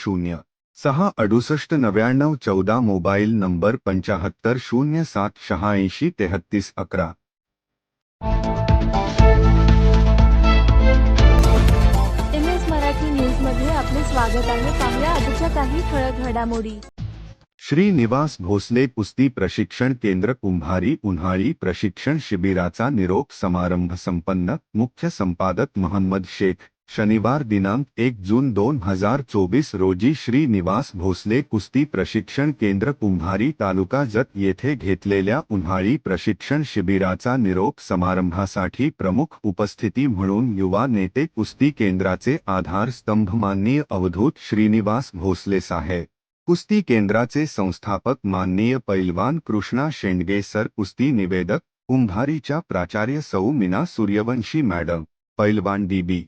शून्य सहा अडुसष्ट नव्याण्णव चौदा मोबाईल नंबर पंचाहत्तर शून्य सात शहाऐंशी तेहत्तीस अकरा. आपले स्वागत आहे. पाहूया आजच्या काही ठळक घडामोडी. श्रीनिवास भोसले कुस्ती प्रशिक्षण केंद्र कुंभारी उन्हाळी प्रशिक्षण शिबिराचा निरोप समारंभ संपन्न मुख्य संपादक मोहम्मद शेख शनिवार दिनांक एक जून दोन हज़ार चोवीस रोजी श्रीनिवास भोसले कुस्ती प्रशिक्षण केंद्र कुंभारी तालुका जत येथे घेतलेल्या उन्हाळी प्रशिक्षण शिबिराचा निरोप समारंभासाठी प्रमुख उपस्थिती म्हणून युवा नेते कुस्ती केंद्राचे आधारस्तंभ माननीय अवधूत श्रीनिवास भोसले साहेब. कुस्ती केंद्राचे संस्थापक माननीय पैलवान कृष्णा शेंडगे सर, कुस्ती निवेदक कुंभारीच्या प्राचार्य सौ मीना सूर्यवंशी मॅडम, पैलवान डी बी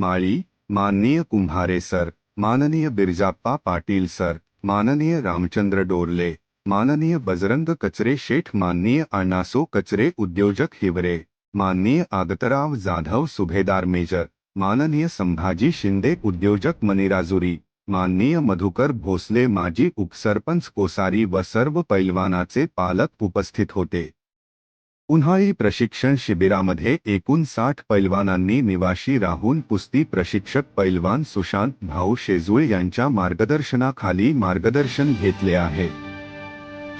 माळी माननीय कुंभारे सर माननीय बिरजाप्पा पाटील सर माननीय रामचंद्र डोरले माननीय बजरंग कचरे शेठ माननीय अण्णासो कचरे उद्योजक हिवरे माननीय आगतराव जाधव सुभेदार मेजर माननीय संभाजी शिंदे उद्योजक मनिराजुरी माननीय मधुकर भोसले माजी उपसरपंच कोसारी व सर्व पैलवानाचे पालक उपस्थित होते. उन्हाळी प्रशिक्षण शिबिरामध्ये एकूण साठ पैलवानांनी निवाशी राहून प्रशिक्षक पैलवान सुशांत भाऊ शेजुळ यांच्या मार्गदर्शन घेतले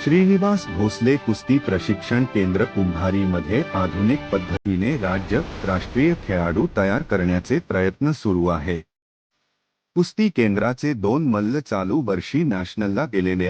श्रीनिवास भोसले कुस्ती प्रशिक्षण केंद्र कुंभारीमध्ये आधुनिक पद्धतीने राज्य, राष्ट्रीय खेळाडू तयार करण्याचे प्रयत्न सुरू आहे. कुस्ती केंद्राचे दोन मल्ल चालू वर्षी नॅशनलला गेलेले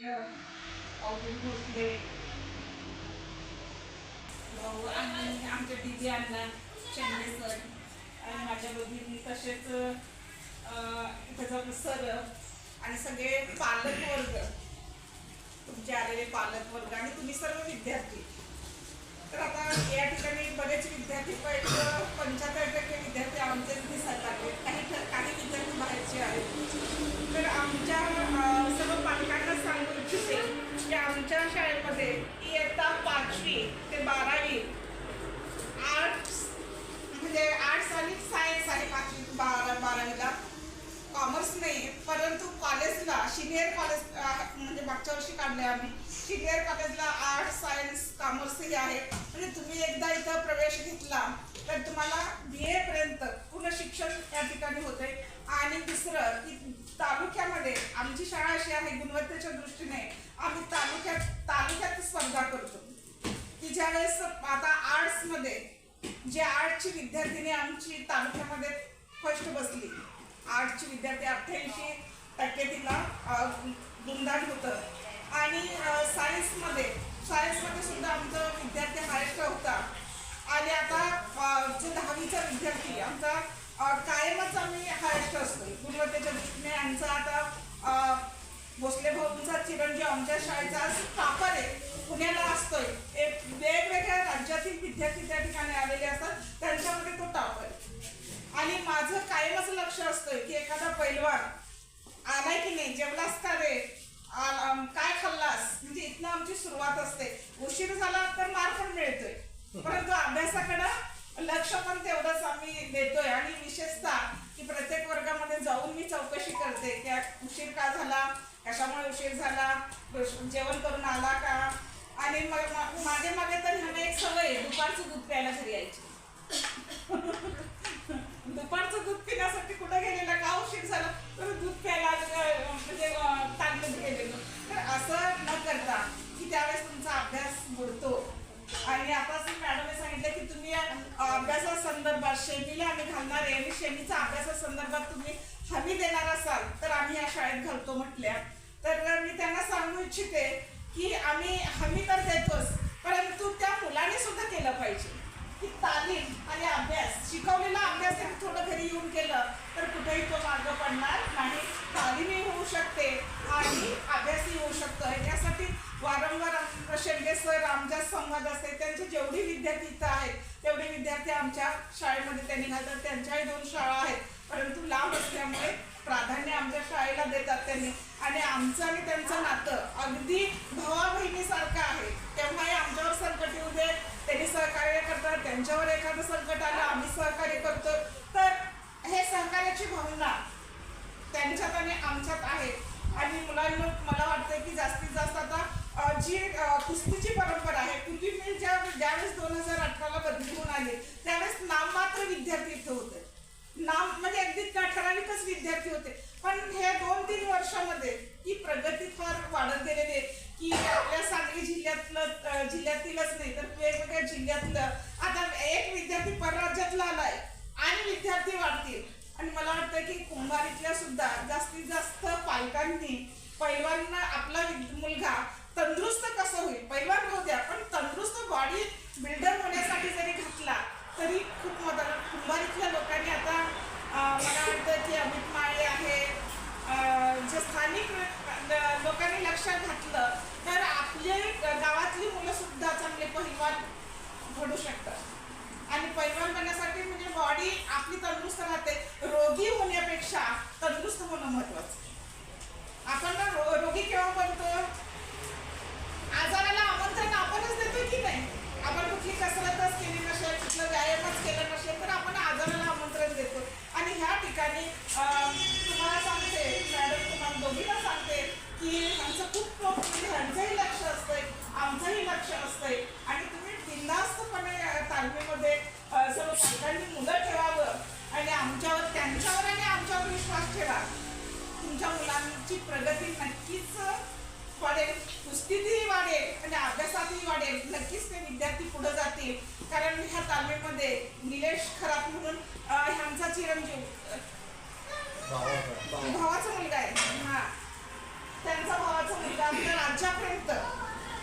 अवघड भोसले भाऊ आणि आमचे दिदी अण्णा शेंडे सर. आणि माझ्या बहिणी तसेच त्याचा सर आणि सगळे पालक वर्ग. तुमचे आलेले पालक वर्ग आणि तुम्ही सर्व विद्यार्थी. तर आता या ठिकाणी बरेच विद्यार्थी पण पंच्याहत्तर टक्के विद्यार्थी आमचे दिसत लागले काही काही विद्यार्थी बाहेरचे आहेत. तर आमच्या सर्व कॉलेजला शिनियर कॉलेज म्हणजे मागच्या वर्षी काढले आम्ही. शिनियर कॉलेजला आर्ट्स सायन्स कॉमर्स हे आहे. म्हणजे तुम्ही एकदा इथं प्रवेश घेतला तर तुम्हाला बी एपर्यंत पूर्ण शिक्षण या ठिकाणी होते आणि दुसरं की तालुक्यामध्ये आमची शाळा अशी आहे गुणवत्तेच्या दृष्टीने आम्ही तालुक्यात तालुक्यात स्पर्धा करतो. की ज्यावेळेस आता आर्ट्समध्ये जे आर्टची विद्यार्थिनी आमची तालुक्यामध्ये फर्स्ट बसली. आर्टची विद्यार्थी अठ्ठ्याऐंशी टक्के तिला अ, गुणदान होतं. आणि सायन्समध्ये सायन्समध्ये सुद्धा आमचा विद्यार्थी हायस्ट होता. आणि आता जे दहावीचा विद्यार्थी आमचा कायमच आम्ही हायस्ट असतो गुणवत्तेच्या दृष्टीने आमचा आता भोसले भाऊंचा चिरंजीव आमच्या शाळेचा आज आहे. पुण्याला आणि विशेषतः की प्रत्येक वर्गामध्ये जाऊन मी चौकशी करते की उशीर का झाला कशामुळे उशीर झाला जेवण करून आला का? आणि मग मागे मागे तर ह्यांना एक सवय आहे, दुपारचं दूध प्यायला घरी यायची. दुपारचं दूध पिण्यासाठी कुठं गेलेलं? का उशीर झाला? तर दूध प्यायला म्हणजे तांदूळ गेलेलं. शेमीला आहे आणि अभ्यासा संदर्भात तुम्ही हमी देणार असाल तर आम्ही या शाळेत घालतो म्हटल्या. तर मी त्यांना सांगू इच्छिते की आम्ही हमी तर देतोच परंतु त्या मुलाने सुद्धा केलं पाहिजे. की तालीम आणि अभ्यास शिकवलेला अभ्यास त्यांनी थोडं घरी येऊन केलं तर कुठेही तो मार्ग पडणार नाही. तालीमही होऊ शकते आणि अभ्यासही होऊ शकतो. यासाठी वारंवार शेंडे सर आमच्या संवाद असते. त्यांचे जेवढी विद्यार्थी इथं आहेत तेवढे विद्यार्थी आमच्या शाळेमध्ये त्यांनी घालतात त्यांच्याही दोन शाळा आहेत. परंतु लांब असल्यामुळे प्राधान्य आमच्या शाळेला देतात त्यांनी. आणि आमचं आणि त्यांचं नातं अगदी भावा बहिणीसारखं आहे. तेव्हाही आमच्यावर संकट येऊ दे. त्यांनी सहकार्य करतात. त्यांच्यावर एखादं संकट आलं आम्ही सहकार्य करतो तर हे सहकार्याची भावना त्यांच्यात आणि आमच्यात आहे. आणि मुलांना मला वाटतं की जास्तीत जास्त आता जी कुस्तीची परंपरा आहे पूर्वी मी ज्या ज्यावेळेस दोन हजार अठराला बदली होऊन आले त्यावेळेस नाममात्र विद्यार्थी इथं होते नाम म्हणजे अगदी ठराविकच विद्यार्थी होते पण हे दोन तीन वर्षामध्ये ही प्रगती फार वाढत गेलेली आहे की आपल्या सांगली जिल्ह्यातलं अ, जिल्ह्यातीलच नाही तर वेगवेगळ्या जिल्ह्यातलं आता एक विद्यार्थी परराज्यातला आलाय आणि विद्यार्थी वाढतील आणि मला अंबारीतल्या सुद्धा जास्तीत जास्त पालकांनी पैलवान आपला मुलगा तंदुरुस्त कसं होईल? पैलवान होऊ द्या पण तंदुरुस्त बॉडी बिल्डर होण्यासाठी जरी घातला तरी खूप मदत कुंभारीतल्या लोकांनी आता मला वाटतं की अमित माळे आहे जे स्थानिक लोकांनी लक्षात घातलं तर आपले गावातली मुलं सुद्धा चांगले पैलवान घडू शकतात. नक्कीच वाढेल. कुस्तीतही वाढेल आणि अभ्यासातही वाढेल. नक्कीच ते विद्यार्थी पुढे जातील. कारण ह्या तालमीमध्ये निलेश खरात म्हणून ह्यांचा चिरंजीव भावाचा मुलगा आहे. हा. त्यांचा भावाचा मुलगा राज्यापर्यंत.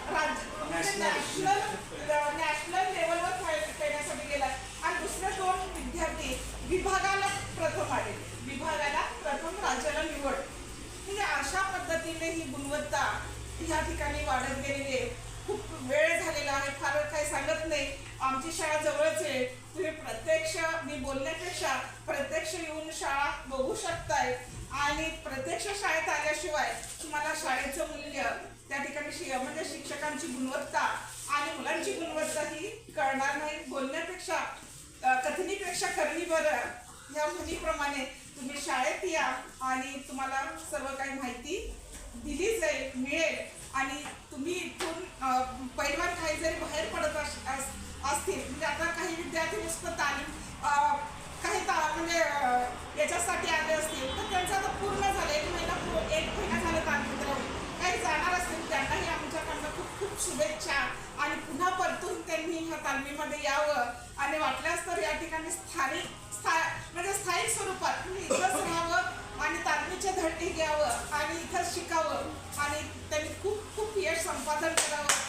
राज्य म्हणजे नॅशनल नॅशनल लेवलवर खेळ- खेळण्यासाठी गेला आणि दुसरे दोन विद्यार्थी विभागाला प्रथम आले विभागाला प्रथम राज्याला निवड म्हणजे अशा पद्धतीने ही गुणवत्ता ह्या ठिकाणी वाढत गेलेली आहे खूप वेळ झालेला आहे फार काही सांगत नाही आमची शाळा जवळच आहे तुम्ही प्रत्यक्ष मी बोलण्यापेक्षा प्रत्यक्ष येऊन शाळा बघू शकताय. आणि प्रत्यक्ष शाळेत आल्याशिवाय तुम्हाला शाळेचं मूल्य त्या ठिकाणी शि म्हणजे शिक्षकांची गुणवत्ता आणि मुलांची गुणवत्ता ही कळणार नाही. बोलण्यापेक्षा कथनीपेक्षा करणी बरं या मुलीप्रमाणे तुम्ही शाळेत या आणि तुम्हाला सर्व काही माहिती दिली जाईल मिळेल. आणि तुम्ही इथून अ, पैलवान तालमीसाठी आले असतील तर त्यांचं आता पूर्ण झालं. एक महिना एक महिना झालं तालमीत काही जाणार असतील त्यांनाही आमच्याकडनं खूप खूप शुभेच्छा. आणि पुन्हा परतून त्यांनी ह्या तालमीमध्ये यावं. आणि वाटल्यास तर या ठिकाणी स्थानिक स्था म्हणजे स्थायिक स्वरूपात तुम्ही इथंच राहावं आणि तालमीचे धडे घ्यावं आणि इथंच शिकावं. आणि त्यांनी खूप खूप यश संपादन करावं.